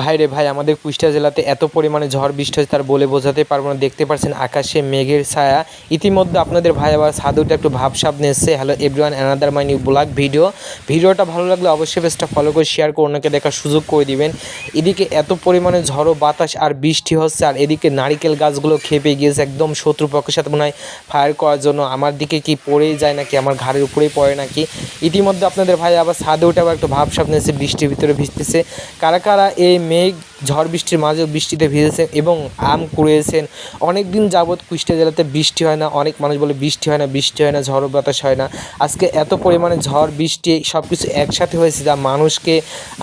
ভাইরে ভাই, আমাদের কুষ্টিয়া জেলাতে এত পরিমাণে ঝড় বৃষ্টি হয়েছে, তার বলে বোঝাতে পারব না। দেখতে পাচ্ছেন আকাশে মেঘের ছায়া। ইতিমধ্যে আপনাদের ভাই আবার সাধুটা একটু ভাবসাব নিয়েছে। Hello everyone another my new blog video ভিডিওটা ভালো লাগলে অবশ্যই পেজটা ফলো করে শেয়ার করে অন্যকে দেখার সুযোগ করে দিবেন। এদিকে এত পরিমাণে ঝড়ো বাতাস আর বৃষ্টি হচ্ছে, আর এদিকে নারিকেল গাছগুলো খেপে গিয়েছে একদম শত্রুপক্ষের সাথে। মনে হয় ফায়ার করার জন্য আমার দিকে কি পড়েই যায় নাকি, আমার ঘাড়ের উপরেই পড়ে নাকি? ইতিমধ্যে আপনাদের ভাই আবার ছাদে উঠে আবার একটু ভাবসাব নিয়েছে, বৃষ্টির ভিতরে ভিজতেছে। কারা কারা এই Meg ঝড় বৃষ্টির মাঝেও বৃষ্টিতে ভিজেছেন এবং আম কুড়িয়েছেন অনেক দিন যাবৎ কুষ্টিয়া জেলাতে বৃষ্টি হয় না, অনেক মানুষ বলে বৃষ্টি হয় না, বৃষ্টি হয় না ঝড় বাতাস হয় না। আজকে এত পরিমাণে ঝড়, বৃষ্টি সব কিছু একসাথে হয়েছে যা মানুষকে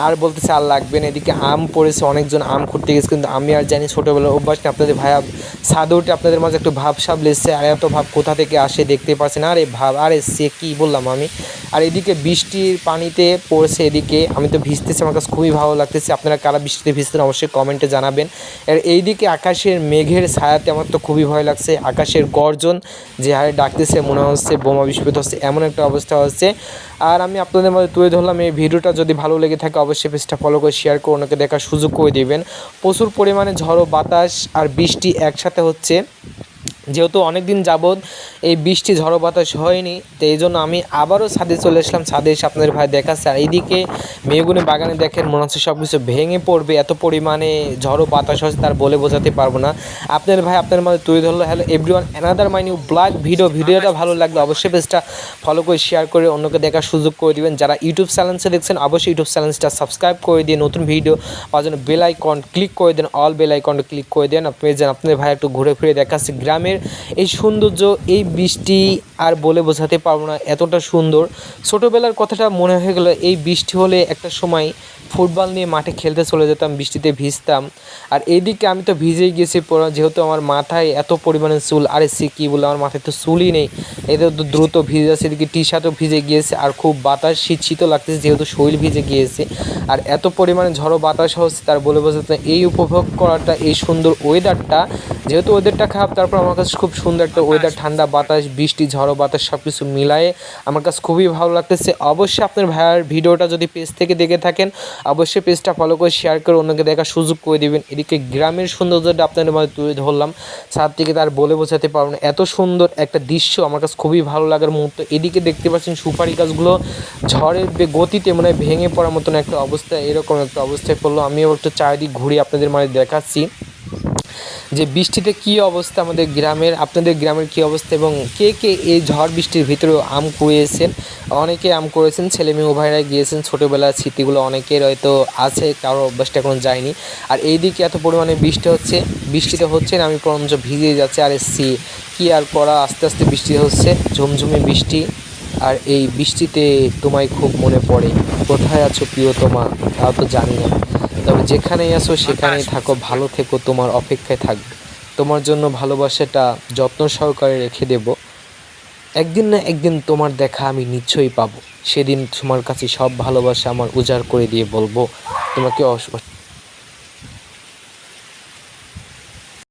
আর বলতেছে আর লাগবে না। এদিকে আম পড়েছে, অনেকজন আম খুঁড়তে গেছে, কিন্তু আমি আর জানি ছোটোবেলার অভ্যাস না আপনাদের ভাইয়া ছাদে উঠে আপনাদের মাঝে একটু ভাব সাব লেসছে আর এত ভাব কোথা থেকে আসে দেখতে পাচ্ছেন আরে ভাব, আরে সে কী বললাম আমি? আর এদিকে বৃষ্টির পানিতে পড়ছে এদিকে, আমি তো ভিজতেছি, আমার কাছে খুবই ভালো লাগতেছে। আপনারা কারা বৃষ্টিতে ভিজতেন অবশ্যই কমেন্টে জানাবেন। আর এইদিকে আকাশের মেঘের ছায়াতে আমার তো খুবই ভয় লাগছে। আকাশের গর্জন যে হারে ডাকতেছে, মনে হচ্ছে বোমা বিস্ফোরিত হচ্ছে, এমন একটা অবস্থা হচ্ছে। আর আমি আপনাদের মধ্যে তুলে ধরলাম, এই ভিডিওটা যদি ভালো লেগে থাকে অবশ্যই পেজটা ফলো করে শেয়ার করে ওনাকে দেখার সুযোগ করে দেবেন। প্রচুর পরিমাণে ঝড়ো বাতাস আর বৃষ্টি একসাথে হচ্ছে। যেহেতু অনেক দিন যাবৎ এই বৃষ্টি, ঝড়ো বাতাস হয়নি, তো এই জন্য আমি আবারও ছাদে চলে আসলাম। ছাদে এসে আপনাদের ভাই দেখাচ্ছে। আর এইদিকে মেয়েগুনি বাগানে দেখেন, মনে হচ্ছে সব কিছু ভেঙে পড়বে, এত পরিমাণে ঝড়ো বাতাস হচ্ছে, তার বলে বোঝাতে পারব না। আপনাদের ভাই আপনার মধ্যে তুলে ধরলো hello everyone another my new blog video ভিডিওটা ভালো লাগলে অবশ্যই পেজটা ফলো করে শেয়ার করে অন্যকে দেখার সুযোগ করে দিবেন। যারা ইউটিউব চ্যানেলসে দেখছেন, অবশ্যই ইউটিউব চ্যানেলসটা সাবস্ক্রাইব করে দিয়ে নতুন ভিডিও পাওয়ার জন্য বেল আইকন ক্লিক করে দেন অল বেল আইকনটা ক্লিক করে দেন। আপনি যেন আপনাদের ভাই একটু ঘুরে ফিরে দেখাচ্ছে। গ্রামের এই সৌন্দর্য, এই বৃষ্টি আর বলে বোঝাতে পারব না এতটা সুন্দর। ছোটোবেলার কথাটা মনে হয়ে গেল, এই বৃষ্টি হলে একটা সময় ফুটবল নিয়ে মাঠে খেলতে চলে যেতাম, বৃষ্টিতে ভিজতাম। আর এইদিকে আমি তো ভিজেই গেছি যেহেতু আমার মাথায় এত পরিমাণে চুল, আরে সে কী বলে আমার মাথায় তো চুলই নেই। এতে তো দ্রুত ভিজে যাচ্ছে, এদিকে টি শার্টও ভিজে গিয়েছে, আর খুব বাতাস শীত শীতও লাগতেছে, যেহেতু শরীর ভিজে গিয়েছে। আর এত পরিমাণে ঝড়ো বাতাস হচ্ছে, তার বলে বোঝাতে এই উপভোগ করাটা, এই সুন্দর ওয়েদারটা যেহেতু ওয়েদারটা খারাপ তারপর আমার কাছে খুব সুন্দর একটা ওয়েদার ঠান্ডা বাতাস বৃষ্টি ঝড়ো বাতাস সব কিছু মিলায়ে আমার কাছে খুবই ভালো লাগতেছে। অবশ্যই আপনার ভাইয়ার ভিডিওটা যদি পেজ থেকে দেখে থাকেন অবশ্যই পেজটা ফলো করে শেয়ার করে অন্যকে দেখার সুযোগ করে দিবেন। এদিকে গ্রামের সৌন্দর্যটা আপনাদের মাঝে তুলে ধরলাম। ছাদ থেকে তার বলে বোঝাতে পারব না। এত সুন্দর একটা দৃশ্য আমার কাছে খুবই ভালো লাগার মুহূর্ত। এদিকে দেখতে পাচ্ছেন সুপারি গাছগুলো ঝড়ের গতিতে মানে ভেঙে পড়ার মতন একটা অবস্থা এরকম একটা অবস্থায় পড়ল। আমিও একটু চারিদিক ঘুরে আপনাদের মাঝে দেখাচ্ছি। যে বৃষ্টিতে কি অবস্থা আমাদের গ্রামের, আপনাদের গ্রামের কি অবস্থা এবং কে কে এই ঝড় বৃষ্টির ভিতরেও আম কুড়িয়েছেন? অনেকে আম করেছেন ছেলে মেয়ে উভয়রাই গিয়েছেন ছোটোবেলার স্মৃতিগুলো অনেকের হয়তো আছে, কারও অভ্যাসটা এখন যায়নি। আর এই দিকে এত পরিমাণে বৃষ্টি হচ্ছে, বৃষ্টিতে হচ্ছে না, আমি বরঞ্চ ভিজে যাচ্ছে, আর এসছি। কি আর করা, আস্তে আস্তে বৃষ্টি হচ্ছে, ঝুমঝুমে বৃষ্টি, আর এই বৃষ্টিতে তোমায় খুব মনে পড়ে। কোথায় আছো প্রিয়তমা? তাও তো জানি না। তবে যেখানেই আসো সেখানেই থাকো ভালো থেকো তোমার অপেক্ষায় থাকবে তোমার জন্য ভালোবাসাটা যত্ন সহকারে রেখে দেব। একদিন না একদিন তোমার দেখা আমি নিশ্চয়ই পাবো। সেদিন তোমার কাছে সব ভালোবাসা আমার উজাড় করে দিয়ে বলব তোমাকে